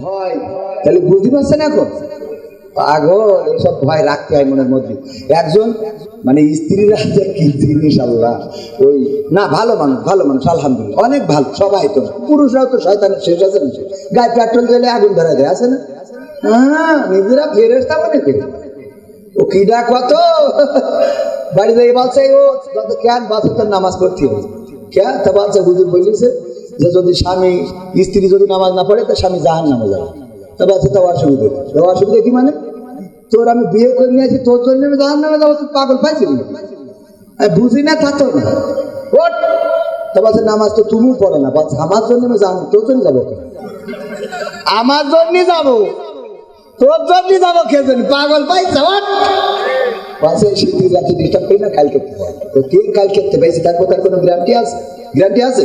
ভয়। তাহলে বুঝতে পারছেন এখন এইসব ভয় রাখতে হয় মনের মধ্যে। একজন মানে স্ত্রীরা কি জিনিস আল্লাহ? ওই, না, ভালো মানুষ ভালো মানুষ, আলহামদুলিল্লাহ। অনেক ভালো, সবাই তো পুরুষরাও তো শয়তানের শেষ আছে না। গায়ে পেট্রোল দিলে আগুন ধরা দেয়, আছে না? হ্যাঁ নিজেরা ফেরেস্তা মনে করি ও কিডা কত? বাড়ি থেকে বলছে, ও কেন নামাজ পড়তে হবে। কে? তা বলছে, হুজুর বলেছে যে যদি স্বামী, স্ত্রী যদি নামাজ না পড়ে, তো স্বামী জাহান নামে যাবে। তা বলছে তো অসুবিধা তো অসুবিধা কি মানে? তোর আমি বিয়ে করে নিয়ে আসি, তোর জন্য আমি জাহান নামে যাব, তুই পাগল পাইছিস আমি বুঝি না থাকতো না। তা বলছে নামাজ তো তুমিও পড়ো না বলছে আমার জন্য আমি জাহান তোর জন্য যাব? আমার জন্য যাব। তোর জন্য যাব কে জানি, পাগল পাইছে পাশে শীতের রাতে ডিস্টার্ব করি না, কাল করতে পারে তো কে কাল করতে পাইছে থাকব তার কোনো গ্যারান্টি আছে? গ্যারান্টি আছে?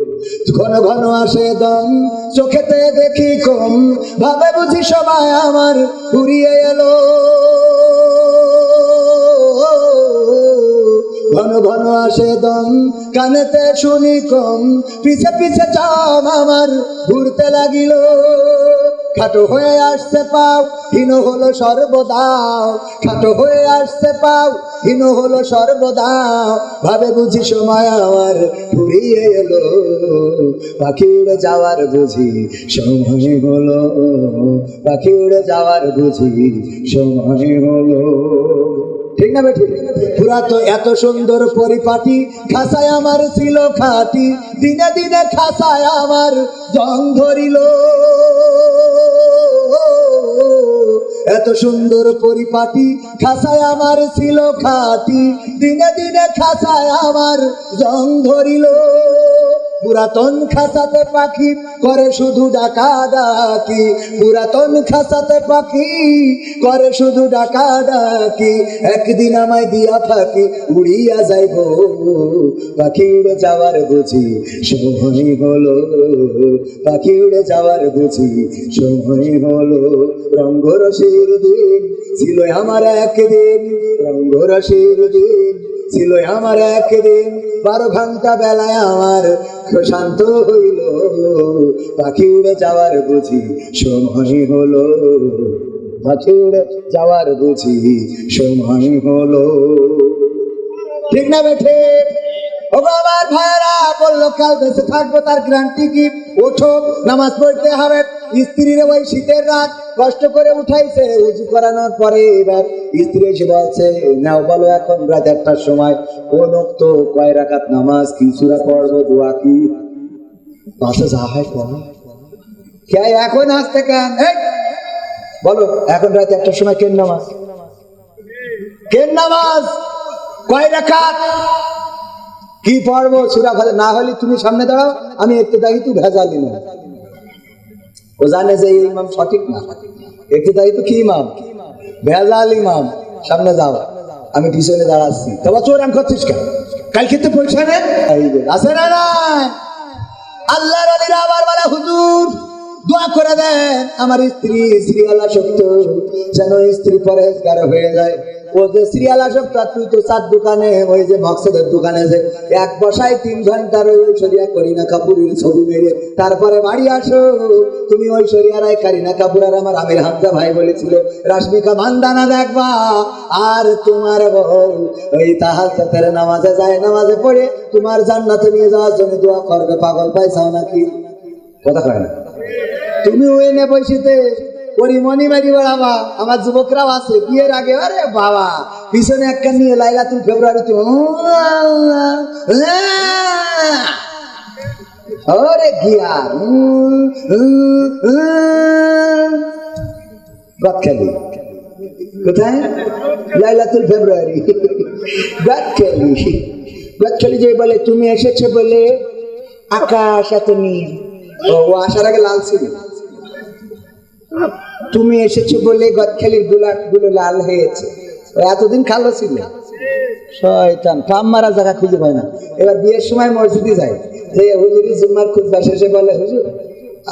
ঘন ঘন আসে দম, চোখেতে দেখি কম। ভাবে বুঝি সবাই আমার ঘুরিয়ে এলো। ঘন ঘন আসে দম, কানেতে শুনি কম। পিছে পিছে চাম আমার ঘুরতে লাগিল। খাটো হয়ে আসতে পাও, হীন হলো সর্বদাও। খাটো হয়ে আসতে পাও, হীন হলো সর্বদাও। ভাবে বুঝি সময় আমার ঘুরিয়ে এলো। পাখি উড়ে যাওয়ার বুঝি সময় হলো। পাখি উড়ে যাওয়ার বুঝি সময় হলো। ঠিক না বেঠি পুরা তো এত সুন্দর পরিপাটি, খাসায় আমার ছিল খাটি। দিনে দিনে খাসায় আমার জং ধরিল। এত সুন্দর পরিপাটি, খাসায় আমার ছিল খাটি। দিনে দিনে খাসায় আমার জং ধরিল। পুরাতন খাসাতে পাখি করে শুধু ডাকা ডাকি। পুরাতন খাসাতে পাখি করে শুধু ডাকা ডাকি। একদিন আমায় দিয়া থাকি, উড়িয়া যাইব। পাখি উড়ে যাওয়ার বুঝি সময় হলো। পাখি উড়ে যাওয়ার বুঝি সময় হলো। রঙ্গরসের দিন ছিল আমার একদিন, রঙ্গরসের দিন ছিল আমার একদিন। বারো ঘণ্টা বেলায় আমার শান্ত হইল। পাখি উড়ে যাওয়ার বুঝি সময় হলো। পাখি উড়ে যাওয়ার বুঝি সময় হলো। ঠিক না বেঠে ও ভাইরা বলল, কাল বেঁচে থাকব, তার গ্যারান্টি কি ওঠো, নামাজ পড়তে হবে। স্ত্রীর ওই শীতের রাত, কষ্ট করে উঠাইছে, উজু করানোর পরে এবার স্ত্রী এসে বলছে, নাও বলো এখন রাত একটার সময় ও তো কয় রাখাত নামাজ, কি সুরা পড়ব, দোয়া কি? পাশে যা হয় কে এখন আসতে কেন? বলো, এখন রাত একটার সময় কেন নামাজ? কেন নামাজ? কয় রাখাত কি পড়ব সুরা ভালো না হলে তুমি সামনে দাঁড়াও, আমি একটু দেখি তুই ভেজালি না ও জানে যে এই ইমাম সঠিক না। একটু দেখি তো কি ইমাম? ভেজাল ইমাম। সামনে যাও। আমি পিছনে দাঁড়াচ্ছি। তবে চোর আম করছিস কেন? কাল খেতে পয়সা নেই? আছে না না আল্লাহ রালিরা আবার বলে, হুজুর, দোয়া করে দেন। আমার স্ত্রী স্ত্রী আল্লাহ সত্য যেন স্ত্রী পরেজগার হয়ে যায়। ও যে শ্রীয়ালা সপ্তাহ তুই তো চার দোকানে, ওই যে দোকানে যে এক বসায় তিন ঘণ্টার ওই ঐশ্বরিয়া করিনা কাপুরের ছবি মেরে। তারপরে বাড়ি আসো, তুমি ঐশ্বরিয়া রায় কারিনা কাপুর আর আমার আমির হামজা ভাই বলেছিল, রাশ্মিকা মান্দানা দেখবা, আর তোমার বউ ওই তাহার সাথে নামাজে যায়, নামাজে পড়ে তোমার জান্নাতে নিয়ে যাওয়ার জন্য দোয়া করবে, পাগল পাইছাও নাকি? কথা কয় না। তুমি ওই নে বসিতে পরিমণি মারি বেড়াবা আমার যুবকরাও আছে, বিয়ের আগে, আরে বাবা, পিছনে একটা নিয়ে লাইলা তুই ফেব্রুয়ারিতে ওরে গিয়ার গদখালি কোথায়? লাইলাতুল ফেব্রুয়ারি গদখালি গদখালি যে বলে, তুমি এসেছ বলে আকাশ এত নীল। ও, আসার আগে লাল ছিল। তুমি এসেছ বলে গদখালির গোলাপগুলো লাল হয়েছে। এতদিন কালো ছিল। শয়তান মারা জায়গা খুঁজে পায় না। এবার বিয়ের সময় মসজিদে যায়। যে হুজুরি জুম্মার শেষে বলে, হুজুর,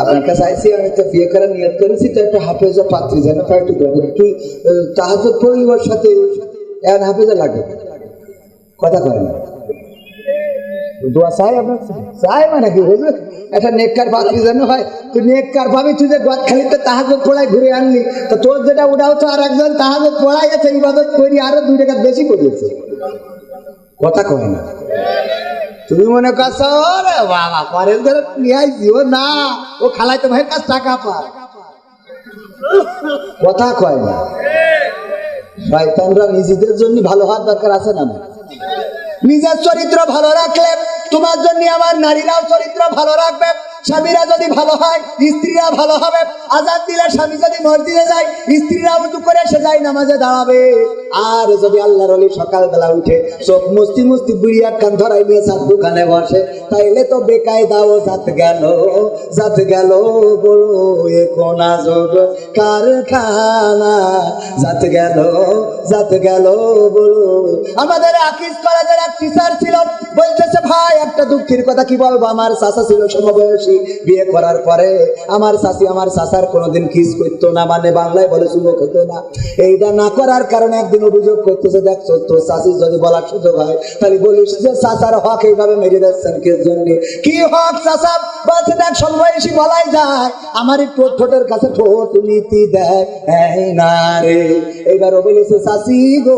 আপনার কাছে আইসি, আমি তো বিয়ে করার নিয়ত করেছি, তো একটা হাফেজা পাত্রী যেন একটু দেবেন একটু তাহাজ পরিবার সাথে হাফেজা লাগবে কথা কয় না। দোয়া চাই আপনার চাই মানে কি? একটা নেককার পাত্রী যেন হয়। তুই নেককার ভাবি, তুই যে গদ খালিতে পড়ায় ঘুরে আনলি তোর যেটা উঠাও, তো আর একজন তাহাজ পড়াই গেছে, ইবাদত করি, আরও দুই টাকা বেশি করিয়েছে কথা কয় না। তুমি মনে করছ রে বাবা ধরে আইসিও না, ও খালাইতে ভাইয়ের কাছে টাকা পায়। কথা কয় না। শয়তানরা নিজেদের জন্য ভালো হওয়ার দরকার আছে না? নিজের চরিত্র ভালো রাখলে তোমার জন্য আমার নারীরাও চরিত্র ভালো রাখবে। স্বামীরা যদি ভালো হয়, স্ত্রীরা ভালো হবে আজাদ দিলে স্বামী যদি মসজিদে যায়, স্ত্রীরা উঁচু করে সে যায় নামাজে দাঁড়াবে। আর যদি আল্লাহর অলি সকালবেলা উঠে চোখ মুস্তি মুস্তি বুড়িয়ার কান ধরাই নিয়ে সাত দোকানে বসে, তাইলে তো বেকায় দাও জাত গেল জাত গেল বড় এ কোনা যোগ। কারখানা জাত গেল জাত গেল আমাদের আকিস কলেজের এক টিচার ছিল, বলতেছে, ভাই, একটা দুঃখের কথা কি বলব? আমার চাচা ছিল সমবয়সী। বিয়ে করার পরে আমার চাচি আমার চাচার কোনোদিন কিস করতো না মানে বাংলায় বলে যুবক হতো না। এইটা না করার কারণে একদিন অভিযোগ করতেছে, দেখছ তোর চাষির যদি বলার সুযোগ হয়, তাহলে বলিস যে চাচার হক এইভাবে মেরে দিচ্ছেন কে জন্য? কি হক চাচা বলছে, দেখ সমবয়সী বলাই যায় আমার একটু ঠোঁটের কাছে ঠোঁট নীতি দেয় না রে। এইবার ও বলেছে চাষি গো,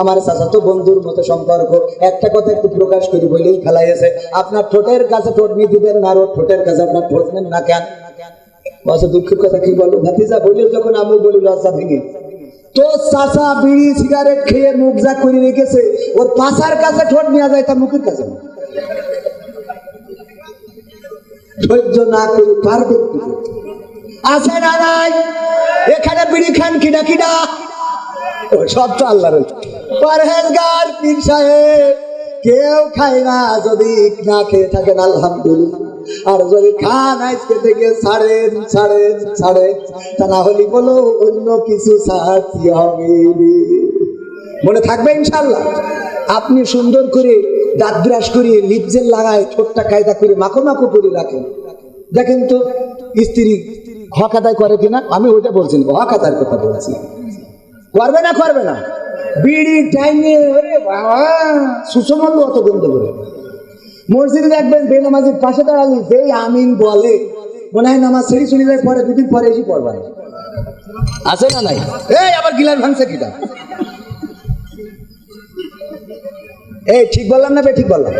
আমার চাচা তো বন্ধুর মতো সম্পর্ক। একটা কথা একটু প্রকাশ করি বলেই ফেলাইছে। আপনার ঠোঁটের কাছে ঠোঁট নীতি দেন আর ঠোঁটের কাছে আপনার ঠোঁট নেন না কেন? বসে দুঃখের কথা কি বলব? ভাতিজা বলে যখন আমি বলি, লজ্জা ভেঙে। তো চাচা বিড়ি, সিগারেট খেয়ে মুখ যা করে রেখেছে, ওর পাশার কাছে ঠোঁট নেওয়া যায় তার মুখের কাছে ধৈর্য না করে পারবে আছে না নাই? এখানে বিড়ি খান কিনা কিনা সব তো আল্লাহর পরহেজগার পীর সাহেব, কেউ খায় না, যদি না খেয়ে থাকেন, আলহামদুলিল্লাহ। আর যদি খান আজকে থেকে ছাড়েন ছাড়েন ছাড়েন তা না হলে বলো অন্য কিছু ছাড়তে হবে। মনে থাকবে ইনশাল্লাহ আপনি সুন্দর করে দাঁত ব্রাশ করে লিপজেল লাগায় ঠোঁটটা কায়দা করে মাখো মাখো করে রাখেন। দেখেন তো স্ত্রী হক আদায় করে কিনা? আমি ওইটা বলছি না, হক আদায়ের কথা বলছি। করবে না করবে না। বিড়ি টাইমে ওরে সুষমল্য অত গন্ধ করে। মসজিদে দেখবেন বেনামাজির পাশে দাঁড়ালি যেই আমিন বলে, মনে হয় নামাজ চলে যায়, পরে দুদিন পরে এসে পড়বা আছে না নাই? এই, আবার গিলার ভাঙছে কিটা? এই, ঠিক বললাম না বে, ঠিক বললাম?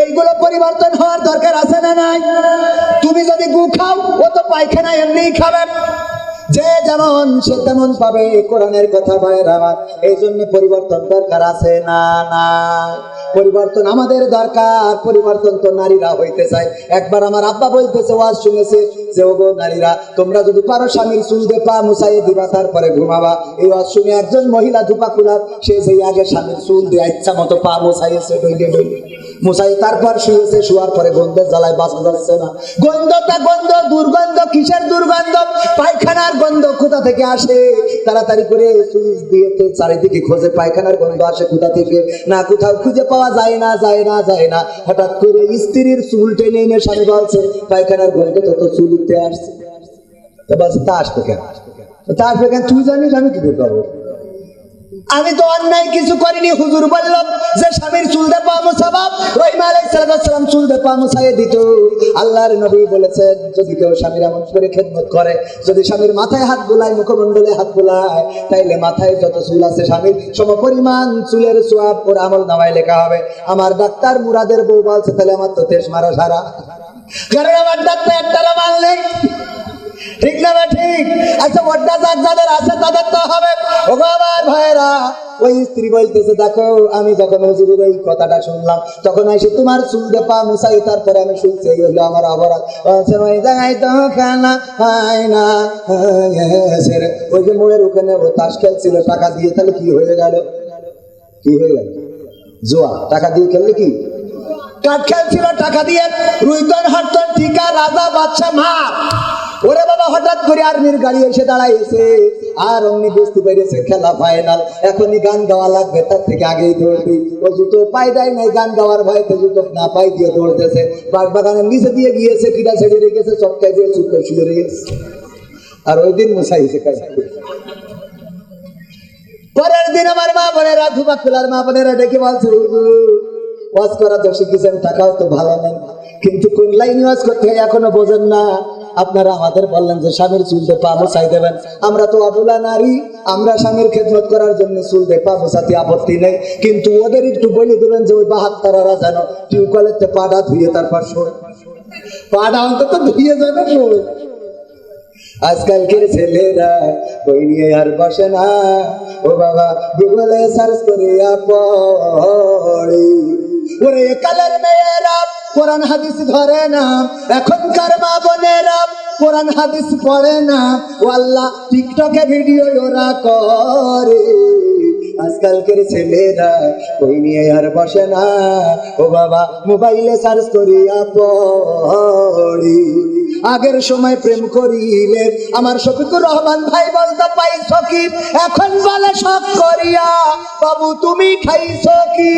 এইগুলো পরিবর্তন হওয়ার দরকার আছে না নাই? তুমি যদি গু খাও, ও তো পায়খানা এমনিই খাবে। যে যেমন, সে তেমন পাবে কোরআনের কথা বাইর আমার এই জন্য পরিবর্তন দরকার আছে না না? পরিবর্তন আমাদের দরকার, পরিবর্তন তো নারীরা হইতে চায়। একবার আমার আব্বা বলতেছে, ওয়াজ শুনেছে যে, ওগো নারীরা, তোমরা যদি পারো স্বামীর চুল দিয়ে পা মুসাইয়ে দিবা, তারপরে ঘুমাবা। এই ওয়াজ শুনে একজন মহিলা ধুপা কুলার সে সেই আগে স্বামীর চুল দিয়ে ইচ্ছা মতো পা মুসাইয়েছে ডইলে ডইলে মুসাই তারপর শুয়েছে শুয়ার পরে গন্ধের জ্বালায় বাঁচা যাচ্ছে না। গন্ধটা গন্ধ, দুর্গন্ধ, কিসের দুর্গন্ধ? পায়খানার গন্ধ কোথা থেকে আসে? তাড়াতাড়ি করে সুইচ দিয়ে চারিদিকে খোঁজে, পায়খানার গন্ধ আসে কোথা থেকে? না, কোথাও খুঁজে পাওয়া যায় না যায় না যায় না। হঠাৎ করে স্ত্রীর চুল টেনে এনে স্বামী বলছে পায়খানার গন্ধ তো তো চুল উঠতে আসছে। তো বলছে, তা আসবে কেন? তো আসবে কেন? তুই জানিস, আমি কি করে পাবো আমি তো অন্যায় কিছু করিনি, হুজুর বললাম যে স্বামীর চুল দে পামো সবাব, রহিম আলাইহিস সালাম চুল দে পামো সাইয়ে দিত আল্লাহর নবী বলেছেন, যদি কেউ স্বামীর এমন করে খেদমত করে, যদি স্বামীর মাথায় হাত বুলায়, মুখমণ্ডলে হাত বুলায়, তাইলে মাথায় যত চুল আছে স্বামীর সম পরিমাণ চুলের সোয়াব ওর আমল নামায় লেখা হবে। আমার ডাক্তার মুরাদের বউ বলছে তাহলে আমার তো তেজ মারা সারা। কারণ আমার ডাক্তার একটা মানলে ঠিক না ঠিক? আচ্ছা যাক যাদের আছে তাদের তো হবে। আমার ভাইরা ওই স্ত্রী বলতেছে, দেখো, আমি যখন হুজুরের এই কথাটা শুনলাম, তখন এসে তোমার চুলতে পা মুসাই তারপরে আমি শুনছি এগুলো আমার অপরাধ ওই জায়গায় তো খানা না ওই যে মোড়ের ওখানে তাস খেলছিল, টাকা দিয়ে, তাহলে কি হয়ে গেল? কি হয়ে গেল? জোয়া টাকা দিয়ে খেললে কি? কাঠ খেলছিল, টাকা দিয়ে। রুইতন, হাটতন টিকা রাজা বাদশা মা। ওরে বাবা, হঠাৎ করে আর্মির গাড়ি এসে দাঁড়াইছে। আর অমনি বুঝতে পেরেছে খেলা ফাইনাল এখনই গান গাওয়া লাগবে, তার থেকে আগেই দৌড়বি। ও জুতো পাই দেয় নাই, গান গাওয়ার ভয়তে জুতো না পাই দিয়ে দৌড়তেছে। বাগ বাগানের নিচে দিয়ে গিয়েছে কিটা ছেড়ে রেখেছে চটকায় দিয়ে চুপ শুয়ে রেখেছে আর ওই দিন মুসাইছে কাজ পরের দিন আমার মা বোনেরা, ধুপা খোলার মা বোনেরা ডেকে বলছে ওয়াজ করা তো শিখেছেন টাকাও তো ভালো নেন কিন্তু কোন লাইন ওয়াজ করতে এখনও বোঝেন না। আপনারা আমাদের বললেন যে, স্বামীর চুলতে পা মোছাই দেবেন। আমরা তো অবলা নারী, আমরা স্বামীর খেদমত করার জন্য চুলতে পা মোছাতে আপত্তি নেই। কিন্তু ওদের একটু বলে দেবেন যে, ওই বাহাত্তারা যেন টিউবওয়েলের পাটা ধুয়ে তারপর পাটা অন্তত ধুয়ে যাবে শোয়। আজকালকের ছেলেরা বই নিয়ে আর বসে না। ও বাবা, গুগলে সার্চ পড়ে। ওরে কালের মেয়েরা কোরআন হাদিস ধরে না। এখনকার মা বোনেরা কোরআন হাদিস পড়ে না। ও আল্লাহ টিকটকে ভিডিও ওরা করে। আজকালকের ছেলেরা বই নিয়ে আর বসে না। ও বাবা, মোবাইলে সার্চ করিয়া পড়ি। আগের সময় প্রেম করিলে আমার শফিকুর রহমান ভাই বলতো পাইছ কি এখন বলে সব করিয়া। বাবু, তুমি খাইছ কি?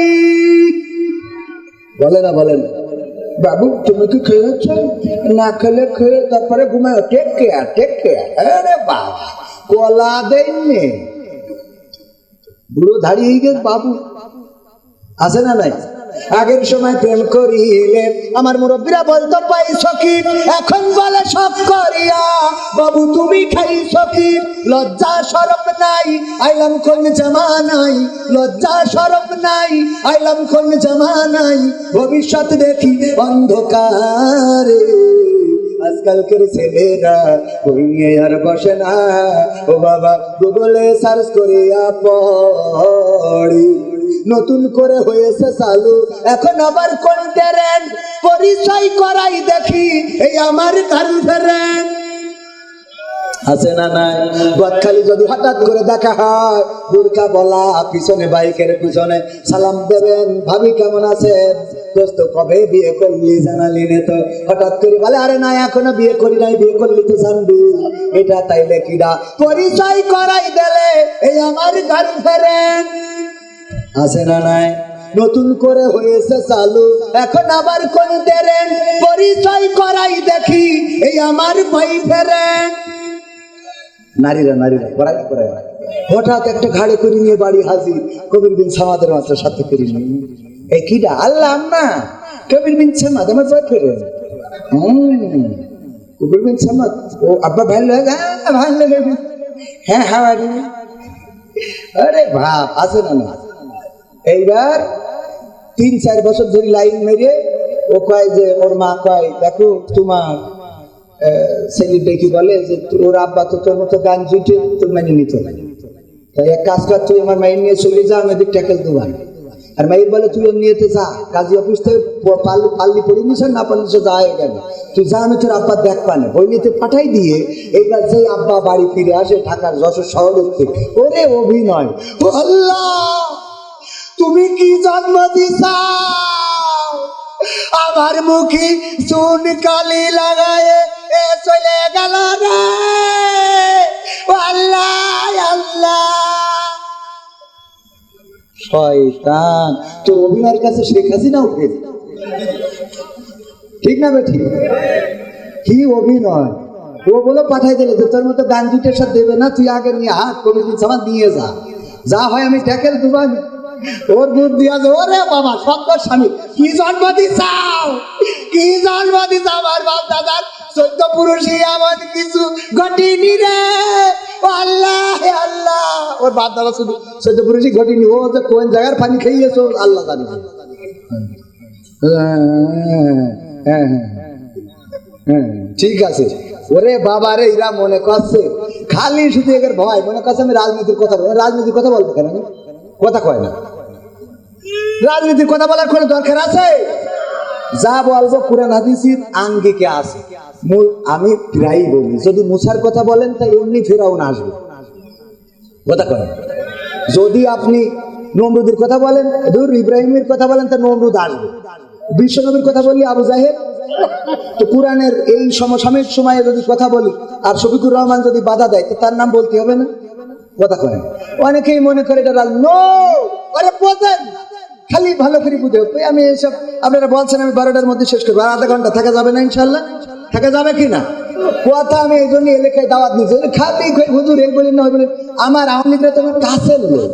বলে না বলে না। বাবু, তুমি কি খেয়েছ? না খেলে খেয়ে তারপরে ঘুমায়। টেক কেয়ার টেক কেয়ার আরে বাবা, কলা দেননি বুড়ো দাঁড়িয়ে গেছে বাবু। আছে না নাই? আগের সময় প্রেম করিলে। আমার মুরব্বীরা বলতো পাইছ কি এখন বলে সব করিয়া। বাবু, তুমি খাইছ কি লজ্জা সরব নাই, আইলাম কোন জামানাই লজ্জা সরব নাই, আইলাম কোন জামানাই ভবিষ্যৎ দেখি অন্ধকারে। আজকালকের ছেলেরা নিয়ে আর বসে না। ও বাবা, গুগলে সার্চ করিয়া পড়ি। নতুন করে হয়েছে চালু। এখন আবার কোন ট্রেন পরিচয় করাই দেখি, এই আমার গার্লফ্রেন্ড আছে না নাই? বদখালি যদি হঠাৎ করে দেখা হয়, বুরকা বলা, পিছনে বাইকের পিছনে সালাম দেবেন, ভাবি কেমন আছেন দোস্ত, কবে বিয়ে করলি জানালি নে তো। হঠাৎ করে বলে, আরে না, এখনও বিয়ে করি নাই, বিয়ে করলি তো জানবি। এটা তাইলে কিডা? পরিচয় করাই দিলে, এই আমার গার্লফ্রেন্ড আছে না নাই? নতুন করে হয়েছে চালু। এখন আবার কোন ট্রেন পরিচয় করাই দেখি, এই আমার বয়ফ্রেন্ড নারীরা নারীরা করাই করাই হঠাৎ একটা ঘাড়ে করে নিয়ে বাড়ি হাজির। কবির বিন সামাদের মাত্র সাথে করে নিয়ে। এই কিটা আল্লাহ না কবির বিন সামাদ, আমার বয়ফ্রেন্ড হুম কবির বিন সামাদ, ও আব্বা ভাই লাগে হ্যাঁ ভাই লাগে হ্যাঁ হ্যাঁ আরে ভাব আছে না না এইবার তিন, চার বছর ধরে লাইন মেরে ও কয় যে ওর মা কয়, দেখো তোমার কি বলে যে ওর আব্বা তো তোর মতো গান জুটে মেনে নিত তাই এক কাজ কর, তুই আমার মাইন নিয়ে চলে যা, আমি ট্যাকেল দেবো আর মাইর বলে, তুই নিয়েতে যা, কাজী অফিস থেকে না যা গেল তুই যা, আমি তোর আব্বা দেখ পানে। বই নিতে পাঠাই দিয়ে এইবার যে আব্বা বাড়ি ফিরে আসে ঢাকার যশোর শহরের থেকে ওরে অভিনয়। আল্লাহ! তুমি কি জন্ম দিছাও আমার মুখে চুন কালি লাগায় এ চলে গেল রে। আল্লাহ আল্লাহ। শয়তান, তোর অভিনয়ের কাছে শেখ হাসিনা উঠে ঠিক না বে ঠিক কি অভিনয়? ও বলে পাঠাই দিলে যে তোর মতো গান দুইটার সাথে দেবে না, তুই আগে নিয়ে হাত করে দিন সামান নিয়ে যা। যা হয় আমি ট্যাকেল দেবো আমি ওর বুদ্ধি আছে ওরে বাবা সত্য স্বামী। কি জন্ম দিছাও কি জন্ম দিছাও আমার বাপ দাদার চোদ্দ পুরুষই এমন কিছু ঘটিনি রে। আল্লাহ আল্লাহ। ওর বাপ দাদা শুধু চোদ্দ পুরুষই ঘটিনি। ও যে কোন জায়গার পানি আল্লাহ জানে। হ্যাঁ হ্যাঁ হ্যাঁ ঠিক আছে। ওরে বাবা রে, এরা মনে করছে, খালি শুধু এদের ভয়। মনে করছে আমি রাজনীতির কথা রাজনীতির কথা বলব? কথা কয় না। রাজনীতির কথা বলার কোনো দরকার আছে? যা বলব কোরআন, হাদিসির আঙ্গিকে আছে। মু- আমি প্রায়ই বলি, যদি মুসার কথা বলেন তা এমনি ফেরাউন আসবে। কথা কয় যদি আপনি নমরুদের কথা বলেন, ধর, ইব্রাহিমের কথা বলেন তা নমরুদ আসবে। বিশ্বনবীর কথা বললি, আবু জাহেদ তো কোরআনের এই সমসাময়িক সময়ে যদি কথা বলি, আর শফিকুর রহমান যদি বাধা দেয়, তো তার নাম বলতে হবে না? কথা করেন অনেকেই মনে করে দাদা নো, আরে বোঝেন খালি ভালো করে বুঝে তুই আমি এইসব আপনারা বলছেন, আমি বারোটার মধ্যে শেষ করব। আর আধা ঘণ্টা থাকা যাবে না ইনশাল্লাহ থাকা যাবে কি না? কথা আমি এই জন্য এলাকায় দাওয়াত দিয়েছি। কই, হুজুর, এই বলি না বলি আমার আওয়ামী লীগরা তোমার কাছে লোক।